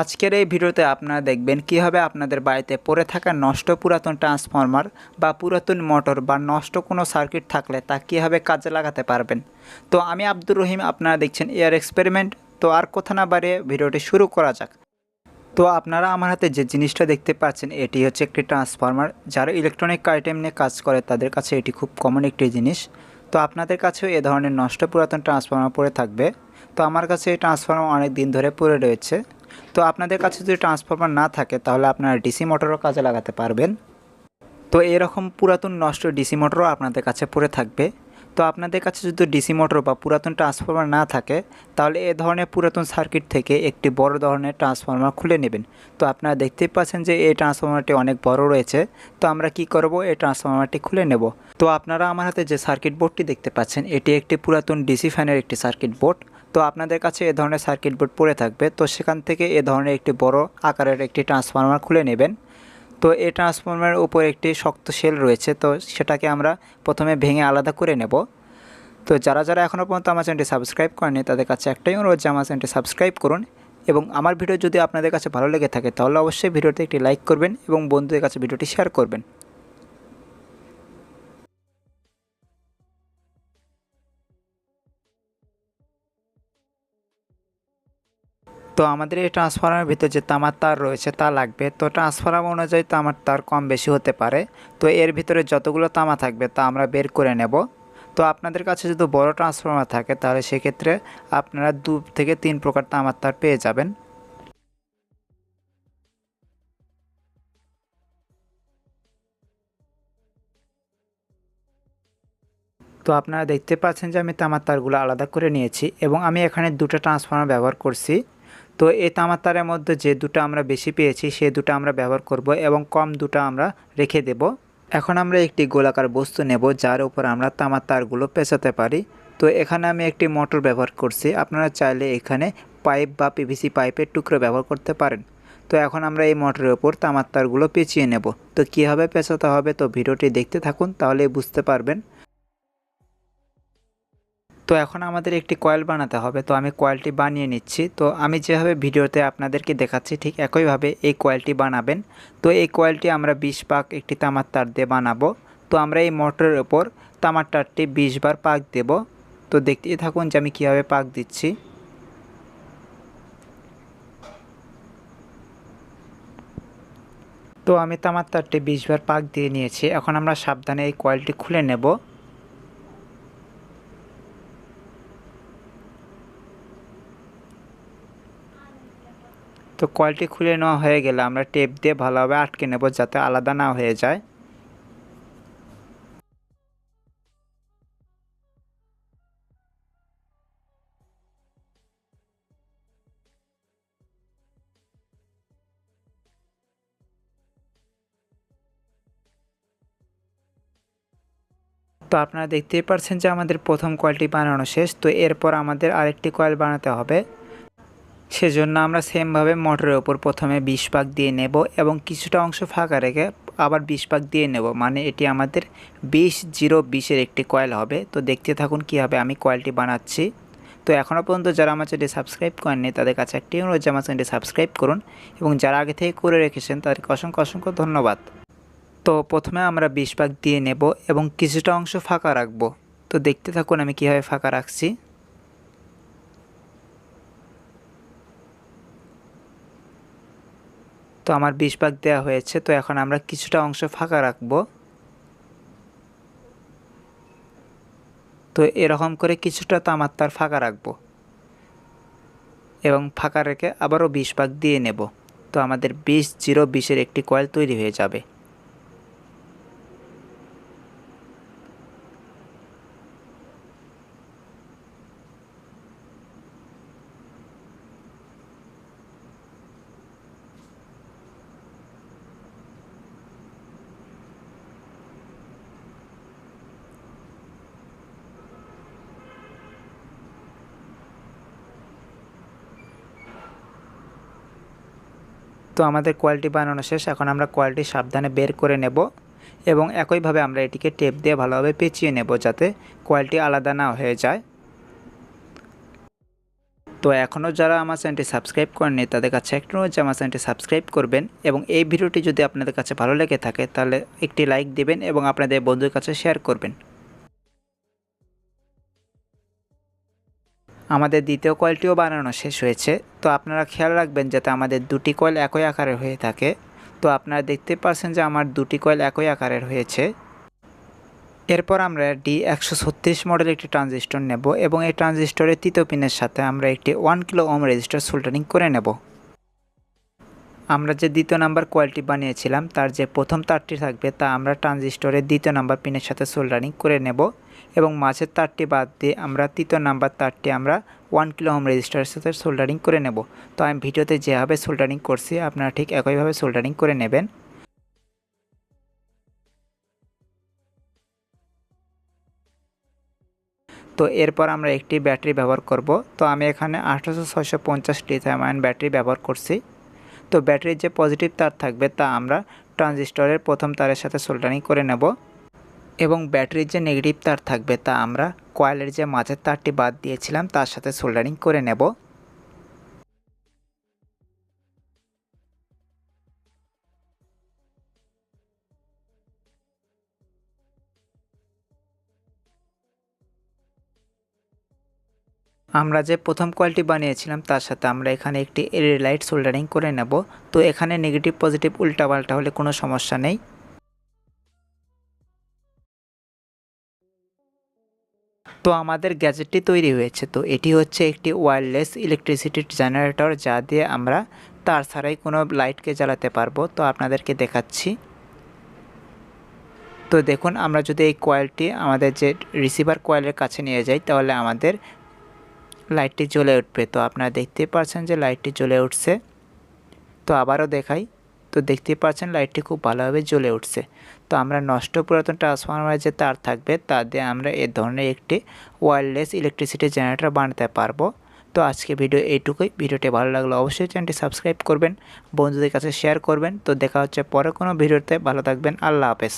আজকের এই ভিডিওতে আপনারা দেখবেন কীভাবে আপনাদের বাড়িতে পড়ে থাকা নষ্ট পুরাতন ট্রান্সফরমার বা পুরাতন মোটর বা নষ্ট কোনো সার্কিট থাকলে তা কীভাবে কাজে লাগাতে পারবেন? তো আমি আব্দুর রহিম, আপনারা দেখছেন এয়ার এক্সপেরিমেন্ট। তো আর কথা না বাড়িয়ে ভিডিওটি শুরু করা যাক। তো আপনারা আমার হাতে যে জিনিসটা দেখতে পাচ্ছেন, এটি হচ্ছে একটি ট্রান্সফরমার। যারা ইলেকট্রনিক আইটেম নিয়ে কাজ করে, তাদের কাছে এটি খুব কমন একটি জিনিস। তো আপনাদের কাছেও এ ধরনের নষ্ট পুরাতন ট্রান্সফরমার পড়ে থাকবে। তো আমার কাছে এই ট্রান্সফরমার অনেক দিন ধরে পড়ে রয়েছে। তো আপনাদের কাছে যদি ট্রান্সফরমার না থাকে, তাহলে আপনারা ডিসি মোটরও কাজে লাগাতে পারবেন। তো এরকম পুরাতন নষ্ট ডিসি মোটরও আপনাদের কাছে পড়ে থাকবে। তো আপনাদের কাছে যদি ডিসি মোটর বা পুরাতন ট্রান্সফরমার না থাকে, তাহলে এ ধরনের পুরাতন সার্কিট থেকে একটি বড় ধরনের ট্রান্সফরমার খুলে নেবেন। তো আপনারা দেখতেই পাচ্ছেন যে এই ট্রান্সফরমারটি অনেক বড় রয়েছে। তো আমরা কি করব? এই ট্রান্সফরমারটি খুলে নেব। তো আপনারা আমার হাতে যে সার্কিট বোর্ডটি দেখতে পাচ্ছেন, এটি একটি পুরাতন ডিসি ফ্যানের একটি সার্কিট বোর্ড তো আপনাদের কাছে এ ধরনের সার্কিট বোর্ড পড়ে থাকবে। তো সেখান থেকে এ ধরনের একটি বড় আকারের একটি ট্রান্সফরমার খুলে নেবেন। তো এই ট্রান্সফরমারের উপর একটি শক্ত সেল রয়েছে, তো সেটাকে আমরা প্রথমে ভেঙে আলাদা করে নেব। তো যারা যারা এখনও পর্যন্ত আমার চ্যানেলটি সাবস্ক্রাইব করেনি তাদের কাছে একটাই অনুরোধ যে আমার চ্যানেলটি সাবস্ক্রাইব করুন এবং আমার ভিডিও যদি আপনাদের কাছে ভালো লেগে থাকে, তাহলে অবশ্যই ভিডিওতে একটি লাইক করবেন এবং বন্ধুদের কাছে ভিডিওটি শেয়ার করবেন। তো আমাদের এই ট্রান্সফরমারের ভিতরে যে তামার তার রয়েছে তা লাগবে। তো ট্রান্সফরমার অনুযায়ী তামার তার কম বেশি হতে পারে। তো এর ভিতরে যতগুলো তামা থাকবে তা আমরা বের করে নেব। তো আপনাদের কাছে যদি বড় ট্রান্সফরমার থাকে তাহলে সেক্ষেত্রে আপনারা দু থেকে তিন প্রকার তামার তার পেয়ে যাবেন। তো আপনারা দেখতে পাচ্ছেন যে আমি তামার তারগুলো আলাদা করে নিয়েছি এবং আমি এখানে দুটো ট্রান্সফরমার ব্যবহার করছি। তো এই তামার তারের মধ্যে যে দুটো আমরা বেশি পেয়েছি, সে দুটো আমরা ব্যবহার করব এবং কম দুটো আমরা রেখে দেব। এখন আমরা একটি গোলাকার বস্তু নেব, যার উপর আমরা তামার তারগুলো পেঁচাতে পারি। তো এখানে আমি একটি মোটর ব্যবহার করছি। আপনারা চাইলে এখানে পাইপ বা পিভিসি পাইপের টুকরো ব্যবহার করতে পারেন। তো এখন আমরা এই মোটরের ওপর তামার তারগুলো পেঁচিয়ে নেব। তো কীভাবে পেঁচাতে হবে, তো ভিডিওটি দেখতে থাকুন তাহলে বুঝতে পারবেন। তো এখন আমাদের একটি কয়েল বানাতে হবে। তো আমি কয়েলটি বানিয়ে নিচ্ছি। তো আমি যেভাবে ভিডিওতে আপনাদেরকে দেখাচ্ছি, ঠিক একইভাবে এই কয়েলটি বানাবেন। তো এই কয়েলটি আমরা বিশ পাক একটি তামার তার দিয়ে বানাবো। তো আমরা এই মোটরের ওপর তামার তারটি বিশ বার পাক দেব। তো দেখতেই থাকুন যে আমি কীভাবে পাক দিচ্ছি। তো আমি তামার তারটি বিশ বার পাক দিয়ে নিয়েছি। এখন আমরা সাবধানে এই কয়েলটি খুলে নেব। তো কয়েলটি খুলে নেওয়া হয়ে গেলে আমরা টেপ দিয়ে ভালোভাবে আটকে নেব যাতে আলাদা না হয়ে যায়। তো আপনারা দেখতেই পারছেন যে আমাদের প্রথম কয়েলটি বানানো শেষ, তো এরপর আমাদের আরেকটি কয়েল বানাতে হবে। সেজন্য আমরা সেমভাবে মোটরের ওপর প্রথমে বিশ পাক দিয়ে নেব এবং কিছুটা অংশ ফাঁকা রেখে আবার বিশ পাক দিয়ে নেব। মানে এটি আমাদের বিশ জিরো বিশের একটি কয়েল হবে। তো দেখতে থাকুন কীভাবে আমি কয়েলটি বানাচ্ছি। তো এখনও পর্যন্ত যারা আমার চ্যানেলটি সাবস্ক্রাইব করেননি, তাদের কাছে একটি অনুরোধ আমার চ্যানেলটি সাবস্ক্রাইব করুন এবং যারা আগে থেকে করে রেখেছেন, তাদেরকে অসংখ্য অসংখ্য ধন্যবাদ। তো প্রথমে আমরা বিশ পাক দিয়ে নেব এবং কিছুটা অংশ ফাঁকা রাখব। তো দেখতে থাকুন আমি কীভাবে ফাঁকা রাখছি। তো আমার বিশ ভাগ দেওয়া হয়েছে, তো এখন আমরা কিছুটা অংশ ফাঁকা রাখব। তো এরকম করে কিছুটা তামার তার ফাঁকা রাখব। এবং ফাঁকা রেখে আবারও বিশ ভাগ দিয়ে নেব। তো আমাদের বিশ জিরো বিশের একটি কয়েল তৈরি হয়ে যাবে। তো আমাদের কোয়ালিটি বানানো শেষ, এখন আমরা কোয়ালিটি সাবধানে বের করে নেব এবং একইভাবে আমরা এটিকে টেপ দিয়ে ভালোভাবে পেঁচিয়ে নেব যাতে কোয়ালিটি আলাদা না হয়ে যায়। তো এখনও যারা আমার চ্যানেলটি সাবস্ক্রাইব করেননি, তাদের কাছে একটু অনুরোধ আমার চ্যানেলটি সাবস্ক্রাইব করবেন এবং এই ভিডিওটি যদি আপনাদের কাছে ভালো লেগে থাকে, তাহলে একটি লাইক দেবেন এবং আপনাদের বন্ধুর কাছে শেয়ার করবেন। আমাদের দ্বিতীয় কয়েলটিও বানানো শেষ হয়েছে। তো আপনারা খেয়াল রাখবেন যাতে আমাদের দুটি কয়েল একই আকারের হয়ে থাকে। তো আপনারা দেখতে পাচ্ছেন যে আমার দুটি কয়েল একই আকারের হয়েছে। এরপর আমরা ডি একশো ছত্রিশ মডেল একটি ট্রানজিস্টর নেব এবং এই ট্রানজিস্টরের তৃতীয় পিনের সাথে আমরা একটি one kilo ohm resistor soldering করে নেব। আমরা যে দ্বিতীয় নাম্বার কোয়ালিটি বানিয়েছিলাম, তার যে প্রথম তারটি থাকবে, তা আমরা ট্রানজিস্টরের দ্বিতীয় নাম্বার পিনের সাথে সোল্ডারিং করে নেব এবং মাঝের তারটি বাদ দিয়ে আমরা তৃতীয় নাম্বার তারটি আমরা ওয়ান কিলো হোম রেজিস্টারের সাথে সোল্ডারিং করে নেব। তো আমি ভিডিওতে যেভাবে সোল্ডারিং করছি, আপনারা ঠিক একইভাবে সোল্ডারিং করে নেবেন। তো এরপর আমরা একটি ব্যাটারি ব্যবহার করব। তো আমি এখানে আঠারোশো ছয়শো পঞ্চাশ ব্যাটারি ব্যবহার করছি। তো ব্যাটারির যে পজিটিভ তার থাকবে তা আমরা ট্রানজিস্টরের প্রথম তারের সাথে সোল্ডারিং করে নেব এবং ব্যাটারির যে নেগেটিভ তার থাকবে তা আমরা কয়েলের যে মাঝের তারটি বাদ দিয়েছিলাম তার সাথে সোল্ডারিং করে নেব। আমরা যে প্রথম কয়েলটি বানিয়েছিলাম, তার সাথে আমরা এখানে একটি এলইডি লাইট সোল্ডারিং করে নেব। তো এখানে নেগেটিভ পজিটিভ উল্টাপাল্টা হলে কোনো সমস্যা নেই। তো আমাদের গ্যাজেটটি তৈরি হয়েছে। তো এটি হচ্ছে একটি ওয়্যারলেস ইলেকট্রিসিটি জেনারেটর যা দিয়ে আমরা তার ছাড়াই কোনো লাইটকে জ্বালাতে পারব। তো আপনাদেরকে দেখাচ্ছি। তো দেখুন, আমরা যদি এই কয়েলটি আমাদের যে রিসিভার কয়েলের কাছে নিয়ে যাই, তাহলে আমাদের লাইটটি জ্বলে উঠবে। তো আপনারা দেখতে পাচ্ছেন যে লাইটটি জ্বলে উঠছে। তো আবারও দেখাই। তো দেখতে পাচ্ছেন লাইটটি খুব ভালোভাবে জ্বলে উঠছে। তো আমরা নষ্ট পুরাতন ট্রান্সফরমারের যে তার থাকবে, তা দিয়ে আমরা এ ধরনের একটি ওয়্যারলেস ইলেকট্রিসিটি জেনারেটর বানাতে পারব। তো আজকে ভিডিও এইটুকুই। ভিডিওটি ভালো লাগলে অবশ্যই চ্যানেলটি সাবস্ক্রাইব করবেন, বন্ধুদের কাছে শেয়ার করবেন। তো দেখা হচ্ছে পরে কোনো ভিডিওতে। ভালো থাকবেন। আল্লাহ হাফেজ।